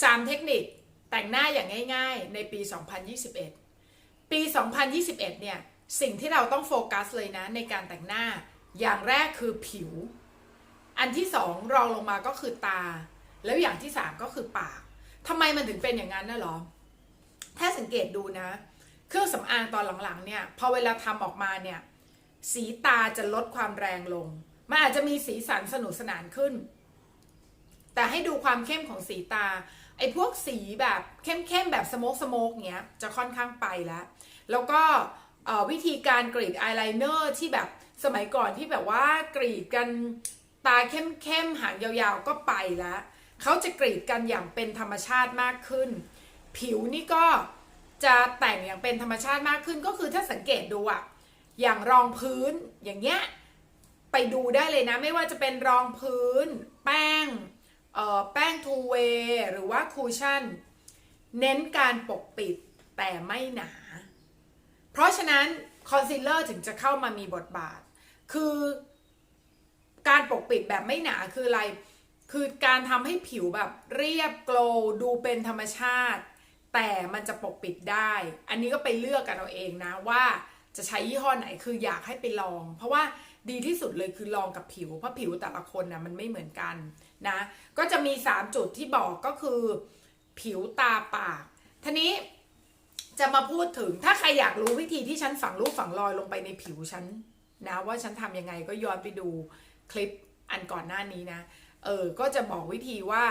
3 เทคนิคแต่งหน้าอย่างง่ายๆ ในปี 2021 ปี 2021 เนี่ย สิ่งที่เราต้องโฟกัสเลยนะ ในการแต่งหน้า อย่างแรกคือผิว อันที่สองรองลงมาก็คือตา แล้วอย่างที่สามก็คือปากทำไมมันถึงเป็นอย่างนั้นนะหรอ ถ้าสังเกตดูนะ เครื่องสำอางตอนหลังๆ เนี่ย พอเวลาทำออกมาเนี่ย สีตาจะลดความแรงลง มันอาจจะมีสีสันสนุกสนานขึ้น แต่ให้ดูความเข้มของสีตา ไอ้พวกสีแบบเข้มๆแบบสโมกสโมกเนี้ยจะค่อนข้างไปแล้ว แล้วก็วิธีการกรีดอายไลเนอร์ที่แบบสมัยก่อนที่แบบว่ากรีดกันตาเข้มๆหางยาวๆก็ไปแล้วเขาจะกรีดกันอย่างเป็นธรรมชาติมากขึ้น ผิวนี่ก็จะแต่งอย่างเป็นธรรมชาติมากขึ้นก็คือถ้าสังเกตดูอะอย่างรองพื้นอย่างเงี้ยไปดูได้เลยนะ ไม่ว่าจะเป็นรองพื้น แป้ง แป้งทูเวย์หรือว่าคูชั่น เน้นการปกปิดแต่ไม่หนา เพราะฉะนั้นคอนซีลเลอร์ถึงจะเข้ามามีบทบาท คือการปกปิดแบบไม่หนาคืออะไร คือการทำให้ผิวแบบเรียบโกลดูเป็นธรรมชาติ แต่มันจะปกปิดได้ อันนี้ก็ไปเลือกกันเอาเองนะว่าจะใช้ยี่ห้อไหนคืออยากให้ไปลอง เพราะว่าดีที่สุดเลยคือลองกับผิว เพราะผิวแต่ละคนนะมันไม่เหมือนกัน นะก็จะมี 3 จุดที่บอกก็คือ ผิวตาปากทีนี้จะมาพูดถึงถ้าใครอยากรู้วิธีที่ฉันฝังรูปฝังรอยลงไปในผิวฉันนะว่าฉันทำยังไงก็ย้อนไปดูคลิปอันก่อนหน้านี้นะเออก็จะบอกวิธีว่า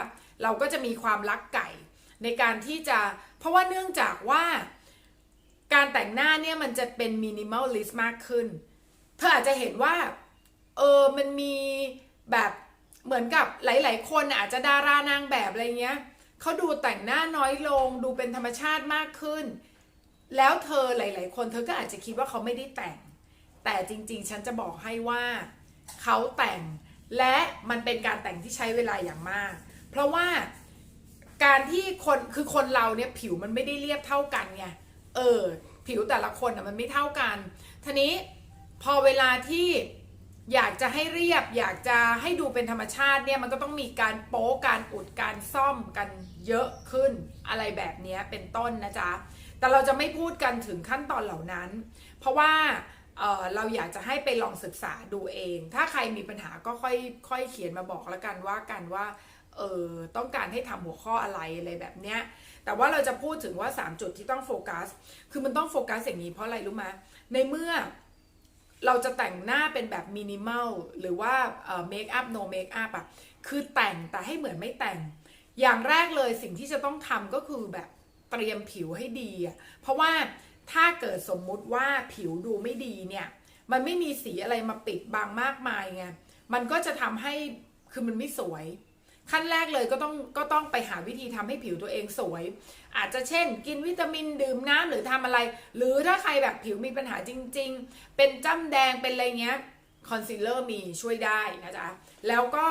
เราก็จะมีความรักไก่ในการที่จะเพราะว่าเนื่องจากว่าการแต่งหน้าเนี่ยมันจะเป็นมินิมอลลิสต์มากขึ้น เธออาจจะเห็นว่า เออ มันมีแบบ เหมือนกับหลาย ๆ คนอาจจะดารานางแบบอะไรเงี้ยเขาดูแต่งหน้าน้อยลง ดูเป็นธรรมชาติมากขึ้น แล้วเธอหลาย ๆ คนเธอก็อาจจะคิดว่าเขาไม่ได้แต่ง แต่จริง ๆ ฉันจะบอกให้ว่าเขาแต่งและมันเป็นการแต่งที่ใช้เวลาอย่างมาก เพราะว่าการที่คนคือคนเราเนี่ยผิวมันไม่ได้เรียบเท่ากันไงเออ ผิวแต่ละคนอะมันไม่เท่ากันทีนี้พอเวลาที่ อยากจะให้เรียบ อยากจะให้ดูเป็นธรรมชาติเนี่ยมันก็ต้องมีการโป๊การอุดการซ่อมกันเยอะขึ้นอะไรแบบนี้เป็นต้นนะจ๊ะแต่เราจะไม่พูดกันถึงขั้นตอนเหล่านั้น เพราะว่าเเราอยากจะให้ไปลองศึกษาดูเอง ถ้าใครมีปัญหาก็ค่อยค่อยเขียนมาบอกแล้วกันว่ากันว่าเออต้องการให้ทำหัวข้ออะไรอะไรแบบเนี้ย แต่ว่าเราจะพูดถึงว่า 3 จุดที่ต้องโฟกัส คือมันต้องโฟกัสอย่างนี้เพราะอะไรรู้ไหมในเมื่อ เราจะแต่งหน้าเป็นแบบมินิมอลหรือว่าเมคอัพโนเมคอัพอะคือแต่งแต่ให้เหมือนไม่แต่ง อย่างแรกเลยสิ่งที่จะต้องทำก็คือแบบเตรียมผิวให้ดีอะเพราะว่าถ้าเกิดสมมุติว่าผิวดูไม่ดีเนี่ย มันไม่มีสีอะไรมาปิดบังมากมายไงมันก็จะทำให้คือมันไม่สวย ขั้นแรกเลยก็ต้องก็ต้องไปหาวิธีทำให้ผิวตัวเองสวย อาจจะเช่น กินวิตามินดื่มน้ำหรือทำอะไร หรือถ้าใครแบบผิวมีปัญหาจริง ๆ เป็นจ้ำแดงเป็นอะไรเงี้ยคอนซีลเลอร์มีช่วยได้นะจ๊ะแล้วก็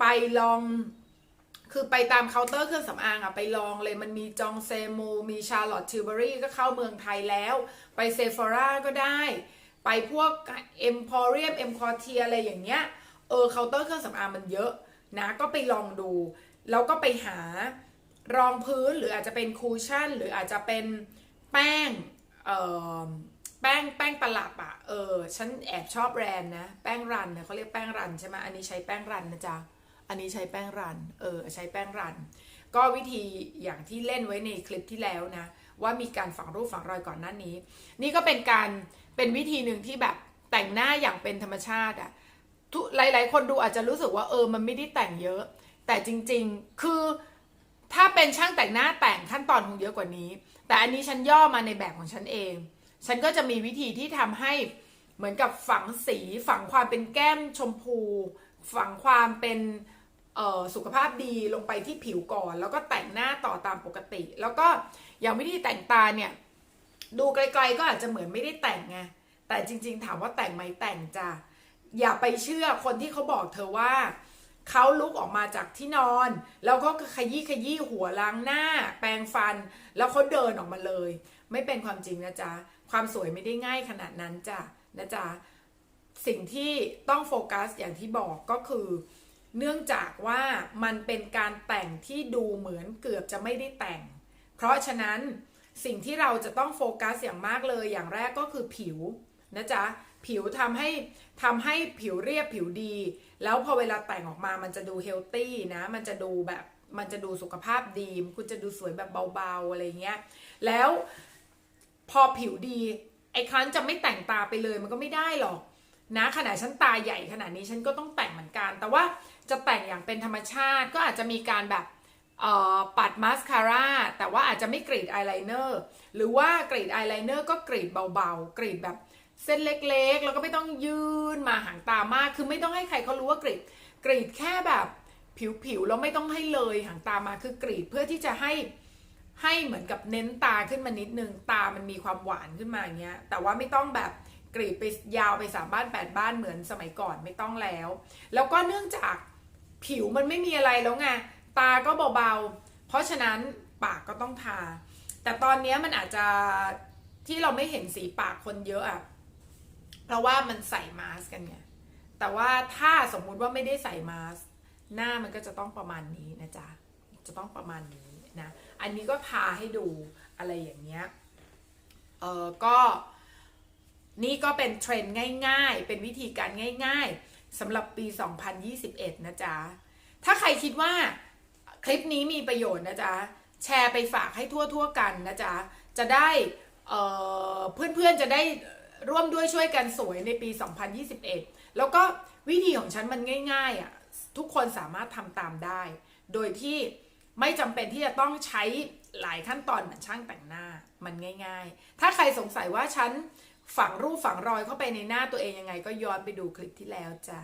ไปลองคือไปตามเคาน์เตอร์เครื่องสำอางอะไปลองเลยมันมีจองเซมูมีชาร์ลอตทิวเบอรี่ก็เข้าเมืองไทยแล้ว ไปเซฟอร่าก็ได้ ไปพวกเอ็มพอเรียมเอ็มคอเทียอะไรอย่างเงี้ยเออเคาน์เตอร์เครื่องสำอางมันเยอะ นะก็ไปลองดู แล้วก็ไปหารองพื้นหรืออาจจะเป็นคูชั่น หรืออาจจะเป็นแป้งเอ่อแป้งแป้งตลับอะเออฉันแอบชอบแบรนด์นะแป้งรันเนี่ยเขาเรียกแป้งรันใช่ไหมอันนี้ใช้แป้งรันนะจ๊ะอันนี้ใช้แป้งรันเออใช้แป้งรัน ก็วิธีอย่างที่เล่นไว้ในคลิปที่แล้วนะ ว่ามีการฝังรูปฝังรอยก่อนหน้านี้ นี่ก็เป็นการเป็นวิธีหนึ่งที่แบบแต่งหน้าอย่างเป็นธรรมชาติอะทุ หลาย ๆ คนดูอาจจะรู้สึกว่าเออมันไม่ได้แต่งเยอะ แต่จริง ๆ คือถ้าเป็นช่างแต่งหน้าแต่งขั้นตอนคงเยอะกว่านี้ แต่อันนี้ฉันย่อมาในแบบของฉันเอง ฉันก็จะมีวิธีที่ทำให้เหมือนกับฝังสีฝังความเป็นแก้มชมพู ฝังความเป็นสุขภาพดีลงไปที่ผิวก่อน แล้วก็แต่งหน้าต่อตามปกติ แล้วก็อย่างวิธีแต่งตาเนี่ย ดูไกลๆก็อาจจะเหมือนไม่ได้แต่งไงแต่จริง ๆ ถามว่าแต่งไหมแต่งจ้ะ อย่าไปเชื่อคนที่เขาบอกเธอว่าเขาลุกออกมาจากที่นอน แล้วก็ขยี้ขยี้หัวล้างหน้า แปรงฟัน แล้วเขาเดินออกมาเลย ไม่เป็นความจริงนะจ๊ะ ความสวยไม่ได้ง่ายขนาดนั้นจ้ะนะจ๊ะสิ่งที่ต้องโฟกัสอย่างที่บอกก็คือ เนื่องจากว่ามันเป็นการแต่งที่ดูเหมือนเกือบจะไม่ได้แต่ง เพราะฉะนั้นสิ่งที่เราจะต้องโฟกัสอย่างมากเลยอย่างแรกก็คือผิวนะจ๊ะ ผิวทำให้ทำให้ผิวเรียบผิวดี แล้วพอเวลาแต่งออกมามันจะดูเฮลตี้นะ มันจะดูแบบมันจะดูสุขภาพดี คุณจะดูสวยแบบเบาๆอะไรเงี้ย แล้วพอผิวดีไอ้คันจะไม่แต่งตาไปเลยมันก็ไม่ได้หรอกนะขนาดฉันตาใหญ่ขนาดนี้ฉันก็ต้องแต่งเหมือนกัน แต่ว่าจะแต่งอย่างเป็นธรรมชาติก็อาจจะมีการแบบเอ่อปัดมาสคาร่าแต่ว่าอาจจะไม่กรีดอายไลเนอร์หรือว่ากรีดอายไลเนอร์ก็กรีดเบาๆ กรีดแบบ เส้นเล็กๆ แล้วก็ไม่ต้องยื่นมาหางตามาก คือไม่ต้องให้ใครเขารู้ว่ากรีด กรีดแค่แบบผิวๆ แล้วไม่ต้องให้เลยหางตามาคือกรีดเพื่อที่จะให้ให้เหมือนกับเน้นตาขึ้นมานิดนึง ตามันมีความหวานขึ้นมาอย่างเงี้ย แต่ว่าไม่ต้องแบบกรีดไปยาวไปสามบ้านแปดบ้านเหมือนสมัยก่อนไม่ต้องแล้ว แล้วก็เนื่องจากผิวมันไม่มีอะไรแล้วไง ตาก็เบาๆ เพราะฉะนั้นปากก็ต้องทา แต่ตอนนี้มันอาจจะที่เราไม่เห็นสีปากคนเยอะอะ เพราะว่ามันใส่มาสกันไงแต่ว่าถ้าสมมุติว่าไม่ได้ใส่มาสก์หน้ามันก็จะต้องประมาณนี้นะจ๊ะจะต้องประมาณนี้นะอันนี้ก็ทาให้ดูอะไรอย่างเงี้ยเออก็นี่ก็เป็นเทรนด์ง่าย ๆ เป็นวิธีการง่ายๆสำหรับปี 2021 นะจ๊ะ ถ้าใครคิดว่าคลิปนี้มีประโยชน์นะจ๊ะ แชร์ไปฝากให้ทั่วๆกันนะจ๊ะ จะได้เเพื่อนๆจะได้ ร่วมด้วยช่วยกันสวยในปี 2021 แล้วก็วิธีของฉันมันง่ายๆอะทุกคนสามารถทำตามได้ โดยที่ไม่จำเป็นที่จะต้องใช้หลายขั้นตอนเหมือนช่างแต่งหน้ามันง่าย ๆ ถ้าใครสงสัยว่าฉันฝังรูปฝังรอยเข้าไปในหน้าตัวเองยังไง ก็ย้อนไปดูคลิปที่แล้วจ้า